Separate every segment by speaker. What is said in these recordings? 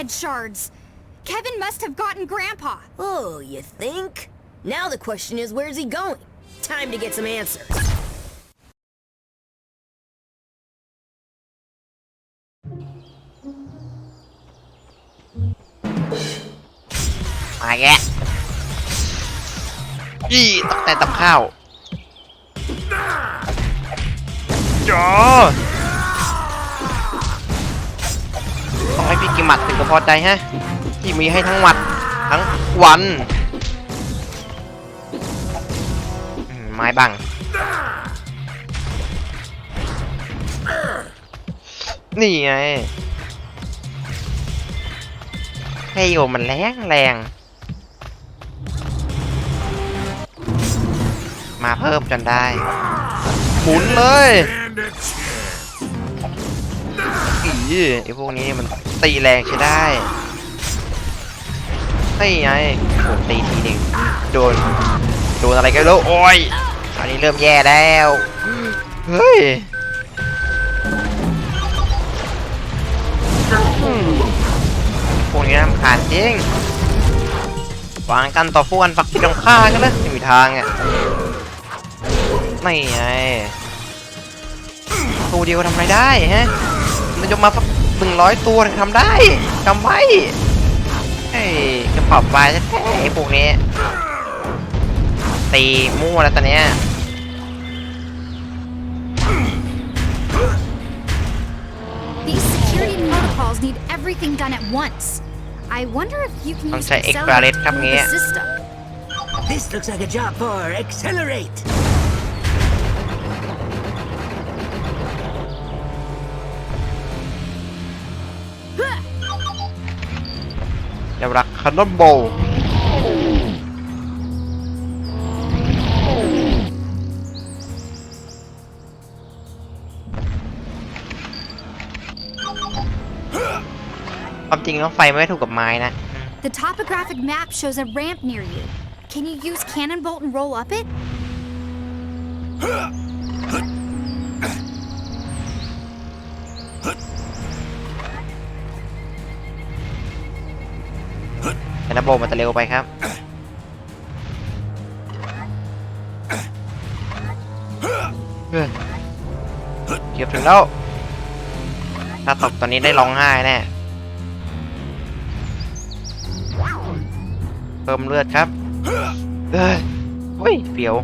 Speaker 1: head shards. Kevin must have gotten Grandpa.
Speaker 2: Oh, you think? Now the question is, where's he going? Time to get some answers.
Speaker 3: มาแกะยี่ตักแต่ตับข้าวจอ พี่กิมหมัดถึงจะพอใจฮะที่มีให้ทั้งหมัดทั้งวันไม้บัง นี่ไงให้โยมันแรงแรง มาเพิ่มจนได้ หมุนเลย อีไอพวกนี้มันตีแรงใช้ได้นี่ไงโอ้ตีทีหนึ่งโดน โดนอะไรกันแล้วโอ้ยอันนี้เริ่มแย่แล้ว เฮ้ยพวกนี้น่ารำคาญจริงวางกันต่อฟูกันฝักที่ตรงข้ากันเลยไม่มีทางอะไม่ไงตัวเดียวทำอะไรได้ฮะ มันจะมาสักหนึ่งร้อยตัวทำได้จำไว้ไอ้กระเป๋าปลายแท้ๆไอ้พวกนี้ตีมั่วแล้วตอนเนี้ย
Speaker 1: These security protocols need everything done at once. I wonder if you can
Speaker 3: ต้อง
Speaker 1: use
Speaker 3: ใช้
Speaker 1: Accelerate
Speaker 3: Accelerate ครับ
Speaker 1: to
Speaker 3: งี้
Speaker 1: move the system.
Speaker 4: This looks like a job for Accelerate.
Speaker 3: เดี๋ยวรักคันนอนโบว์ความจริงแล้วไฟไม่ถูกกับไม้นะ
Speaker 1: The topographic map shows a ramp near you. Can you use Cannonbolt and roll up it?
Speaker 3: แต่ระบมันจะเร็วไปครับ เกือบถึงแล้ว ถ้าตกตอนนี้ได้ร้องไห้แน่ เพิ่มเลือดครับ เฮ้ยเฮ้ยเปียว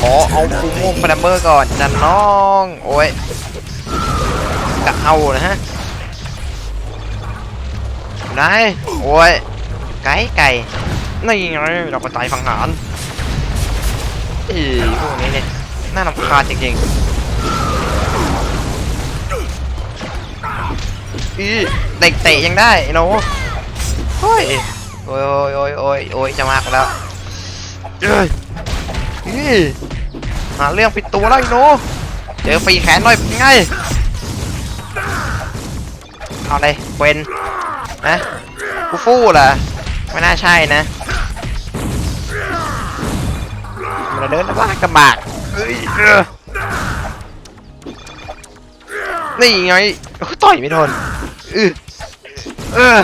Speaker 3: ขอเอาฟูม่วงพลัมเบอร์ก่อนจันน้อง โอ้ยกะเอานะฮะ นายโอ้ย ไก่ไก่นี่ไงเราก็ตายฟังหารอีพวกนี้เนี่ยน่ารำคาญจริงๆอีเด็กเตะยังได้ไอ้หนูโอ้ยโอ้ยโอ้ยโอ้ยโอ้ยจะมากแล้วเอ้ยอีหาเรื่องปิดตัวแล้วไอ้หนูเจอฟรีแขนหน่อยไงเอาเลยเวน นะกูฟู่เหรอไม่น่าใช่นะมันเดินลากกระบากเอ้ยเออนี่ไงโอ้ยต่อยไม่โดนเออเออ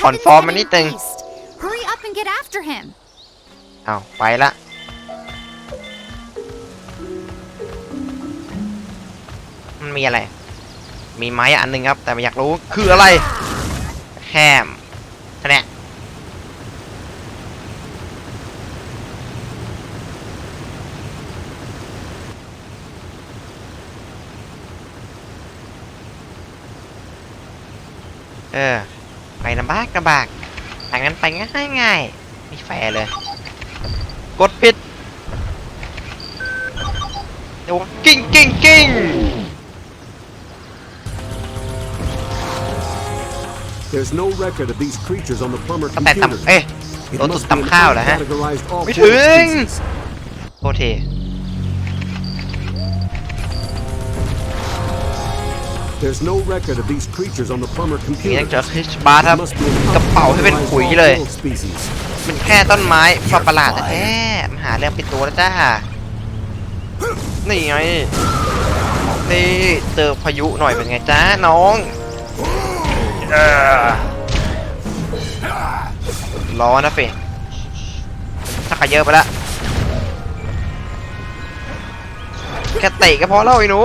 Speaker 3: ผ่อน
Speaker 1: Kevin's
Speaker 3: ฟอร์มมา
Speaker 1: getting
Speaker 3: นิดนึง
Speaker 1: chased. Hurry up and get after him.
Speaker 3: เอาไปละมันมีอะไร มีไม้อันหนึ่งครับ แต่ไม่อยากรู้คืออะไร แฮมคะแนนเออ ไปลำบากลำบากทางนั้นไปง่ายง่ายไม่แฟร์เลย กดปิดเดี๋ยวกิ้งกิ้งกิ้ง
Speaker 5: There's no record of these creatures on the plumber
Speaker 3: ตั้งแต่
Speaker 5: computer.
Speaker 3: ตำเอ้ย
Speaker 5: It
Speaker 3: โดนตุ
Speaker 5: must
Speaker 3: ด
Speaker 5: be an
Speaker 3: ตำข้าวเหรอฮะ
Speaker 5: uncategorized all
Speaker 3: ไม่
Speaker 5: four
Speaker 3: ถึง
Speaker 5: species.
Speaker 3: โทษที
Speaker 5: There's no record of these creatures on the plumber
Speaker 3: นี่
Speaker 5: computer.
Speaker 3: ต้องเจอฮิชบาร์ครับ
Speaker 5: It must be an
Speaker 3: กระเป๋าให้เป็นขุยเลย
Speaker 5: uncategorized all species.
Speaker 3: มันแค่ต้นไม้ฟาประหลาดแท้ๆมาหาเรื่องปิดตัวแล้วจ้า นี่ไง นี่เจอพายุหน่อยเป็นไงจ้าน้อง เออร้อนนะเฟชักกระเยอะไปละแค่เตะก็พอแล้วไอ้หนู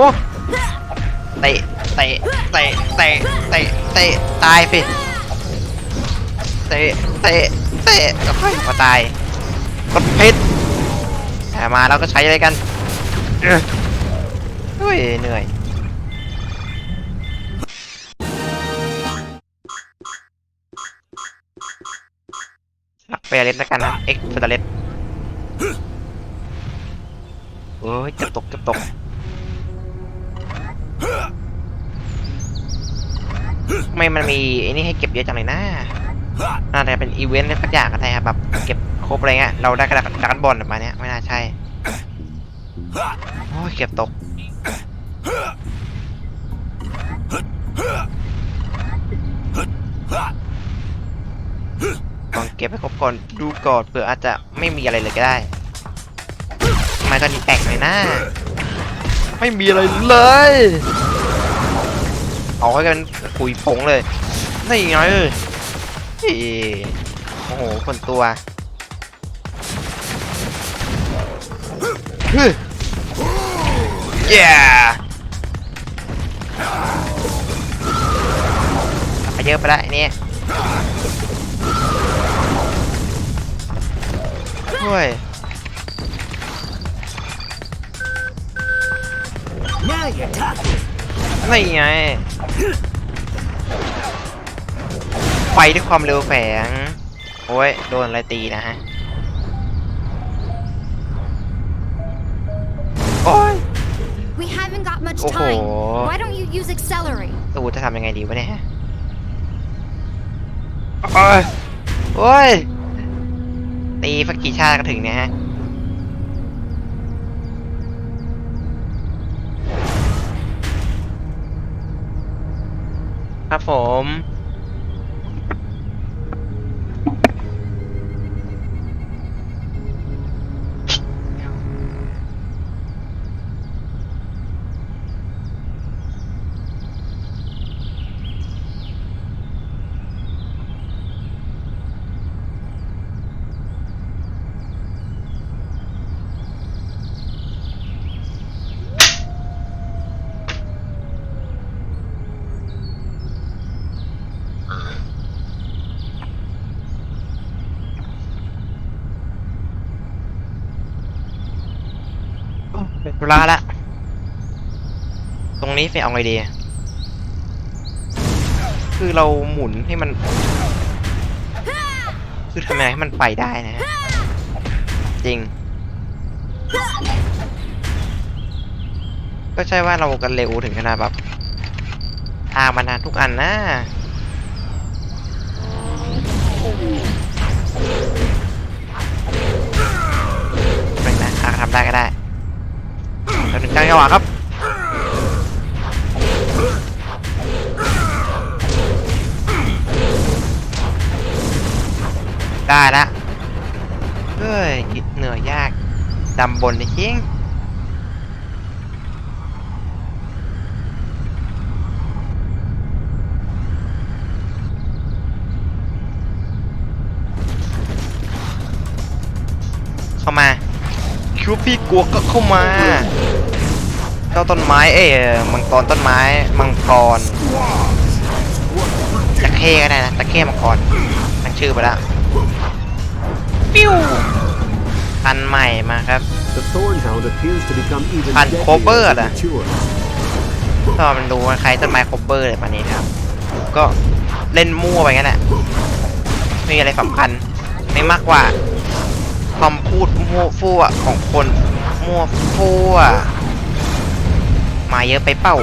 Speaker 3: เตะเตะเตะเตะเตะเตะตายเฟเตะเตะเตะแล้วค่อยมาตายกดพิษแต่มาแล้วก็ใช้อะไรกันเอ้อเฮ้ยเหนื่อย เปรเลสแล้วกันนะ เอ็กซ์เฟเดเลสโอ้ยเกับตกเกับตกทำไมมันมีไอ้นี่ให้เก็บเยอะจังเลยนะน่าจะเป็นอีเวนต์อะไรสักอย่างก็ได้ครับแบบเก็บครบอะไรเงี้ยเราได้กระดาษการดบอลแบบมาเนี้ยไม่น่าใช่โอ้ยเก็บตก ก่อนเก็บให้ครบก่อนดูก่อนเผื่ออาจจะไม่มีอะไรเลยก็ได้ทำไมตอนนี้แตกเลยนะ ไม่มีอะไรเลยเอาให้กันคุยผงเลยนี่ไงเอ้ยเอ้ยโอ้โหคนตัวฮึเย้ไปเยอะไปแล้วไอ้นี่ เฮ้ย
Speaker 4: Now you're talking.
Speaker 3: นี่ไงไฟด้วยความเร็วแฝง โอ้ย โดนอะไรตีนะฮะ โอ้ย
Speaker 1: We haven't got much
Speaker 3: Oh.
Speaker 1: time. Why don't you use accelerate?
Speaker 3: ตูจะทำยังไงดีวะเนี่ยโอ้ย โอ้ย ตีฟักกี่ชาติก็ถึงเนี่ยฮะครับผม ระละ ตรงนี้เฟยเอาไงดี คือเราหมุนให้มัน คือทำยังไงให้มันไปได้นะฮะ จริง ก็ใช่ว่าเรากันเร็วถึงขนาดแบบทางมานานทุกอันนะเป็นนะอาทำได้ก็ได้ เราถึงจังจังหวะครับได้ละเฮ้ยกิดเหนื่อยยากดำบนจริง พี่กลัวก็เข้ามาเจ้าต้นไม้เอ้ยมังกรต้นไม้ มังกรตะเข้ก็ได้นะตะเข้มังกรตั้งชื่อไปแล้วปิ้วพันธุ์ใหม่มาครับ
Speaker 5: The Thornhound appears to become even
Speaker 3: Pan
Speaker 5: deadlier
Speaker 3: Cobber
Speaker 5: as it
Speaker 3: อะ
Speaker 5: matures.
Speaker 3: ก็มันดูว่าใครต้นไม้คอปเปอร์เลยมานี้นะครับ ก็เล่นมั่วไปงั้นแหละไม่มีอะไรสำคัญไม่มากกว่า คำพูดมั่วฟั่วของคนมั่วฟั่วมาเยอะไปเป้า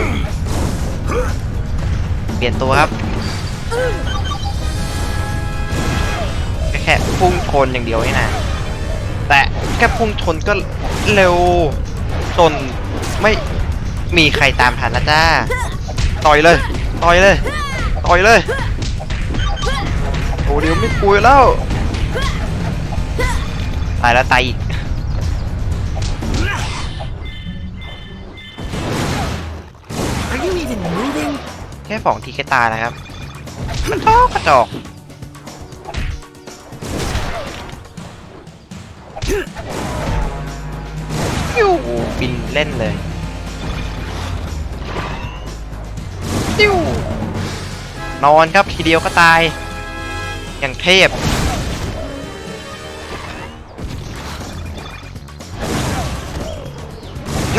Speaker 3: เปลี่ยนตัวครับ แค่พุ่งชนอย่างเดียวนี่นะแต่แค่พุ่งชนก็เร็วจนไม่มีใครตามทันนะจ้า ต่อยเลย ต่อยเลย ต่อยเลยโอ้เดี๋ยวไม่คุยแล้วายแล้วตายอีกแค่สองทีแค่ตายนะครับกระจอกกระจอกยูบินเล่นเลยยูนอนครับทีเดียวก็ตาย อย่างเทพ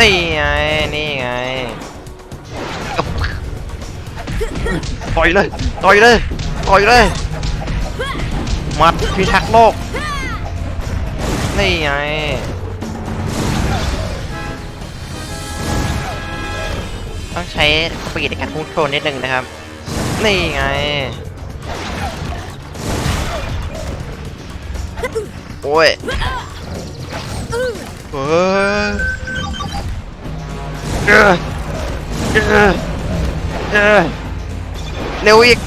Speaker 3: นี่ไง นี่ไงต่อยเลยต่อยเลยต่อยเลยมัดพิทักษ์โลก นี่ไงต้องใช้สปีดในการพุ่งชนนิดนึงนะครับ นี่ไง โอ้ยเฮ้ย เออเออเออเร็วอีก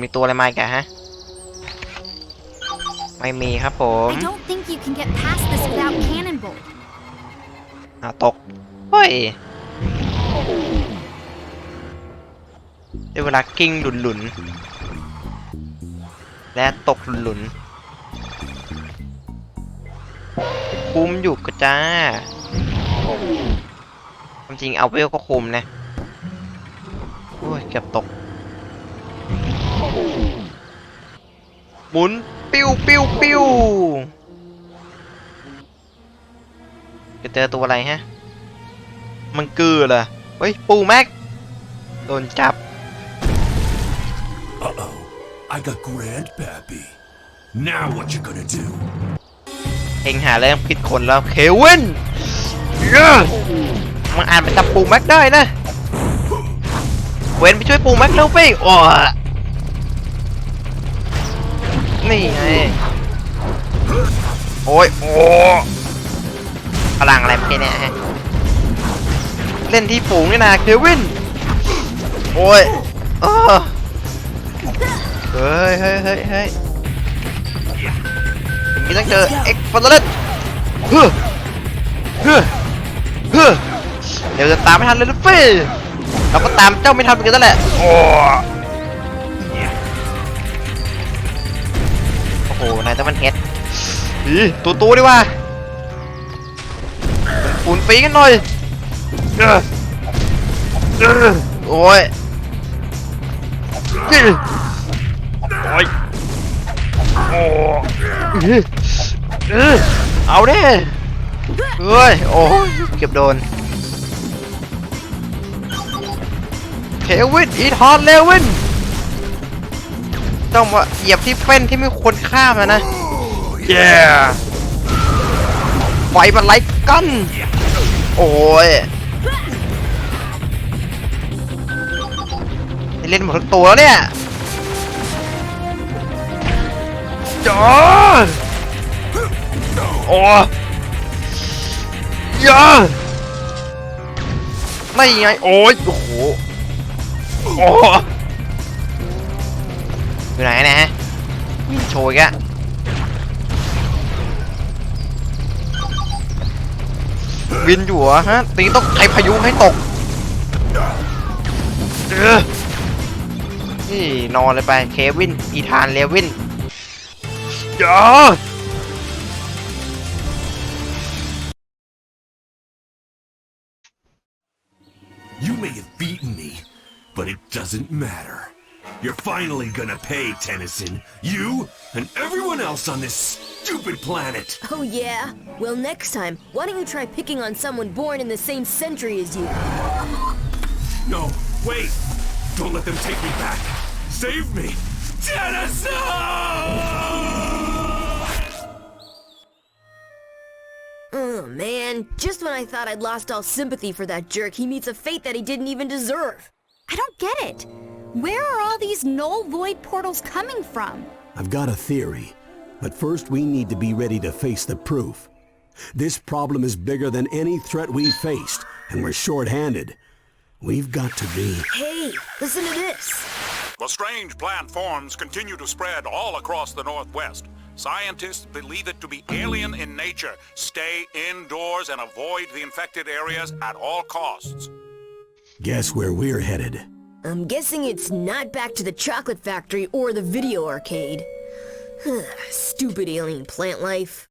Speaker 3: มีตัวอะไรมาอีกฮะ ไม่มีครับผมอาตก เฮ้ยได้เวลากิ้งหลุนหลุนๆ และตกหลุนๆคุ้มอยู่ก็จ้าความจริงเอาเวลก็คุ้มนะ โอ้ย เกือบตก หมุน ปิ้วปิ้วปิ้วจะเจอตัวอะไรฮะ มันกือเหรอ เฮ้ย ปูแม็ก โดนจับ
Speaker 6: Uh-oh. I got Grandpappy. Now what you gonna do?
Speaker 3: เองหาเรื่องผิดคนแล้วเควินเย้มันอ่านเป็นจับปูแม็กได้นะ เว้นไปช่วยปูแม็กเร็วไปโอ้นี่ไง โอ้ย โอ้พลังอะไรเมื่อกี้เนี่ยฮะ เล่นที่ฝูงนี่นะเควิน โอ้ยเออ ฮ้ยเฮ้ยเฮ้ยเฮ้ยอย่างนี้ต้องเจอเอ็กฟอร์เรนเฮ้อเฮ้อเฮ้อเดี๋ยวจะตามไม่ทันเลยนะเฟ้ยเราก็ตามเจ้าไม่ทันเหมือนกันนั่นแหละโอ้โอ้โหนายต้องมันเฮ็ดอีตัวตัวดีว่าฝุ่นปีกันหน่อยเออเออโอ้ย โอ้ยโอ้เออเออเอาเด้เฮ้ย โอ้ยเก็บโดนเควินอีทอนเลวิน ต้องมาเหยียบที่เฟ้นที่ไม่ควรข้ามแล้วนะ เย้ไฟมันไล่กัน โอ้ยนี่เล่นหมดทุกตัวแล้วเนี่ย จอโอ้ยยาไม่ไงโอ้ยโอ้โหโอ้อยู่ไหนนะฮะวิ่งโชยกอะวินอยู่เหรอฮะตีต้องใช้พายุให้ตกเออนี่นอนเลยไป เควิน อีธาน เลวิน จ้า
Speaker 6: You may have beaten me, but it doesn't matter. You're finally gonna pay, Tennyson. You and everyone else on this stupid planet.
Speaker 2: Oh, yeah? Well, next time, why don't you try picking on someone born in the same century as you?
Speaker 6: No, wait! Don't let them take me back. Save me! Tennyson!
Speaker 2: Oh, man. Just when I thought I'd lost all sympathy for that jerk, he meets a fate that he didn't even deserve.
Speaker 1: I don't get it. Where are all these null void portals coming from?
Speaker 5: I've got a theory, but first we need to be ready to face the proof. This problem is bigger than any threat we've faced, and we're short-handed. We've got to be...
Speaker 2: Hey, listen to this.
Speaker 7: The strange plant forms continue to spread all across the Northwest. Scientists believe it to be alien in nature. Stay indoors and avoid the infected areas at all costs.
Speaker 5: Guess where we're headed.
Speaker 2: I'm guessing it's not back to the chocolate factory or the video arcade. Stupid alien plant life.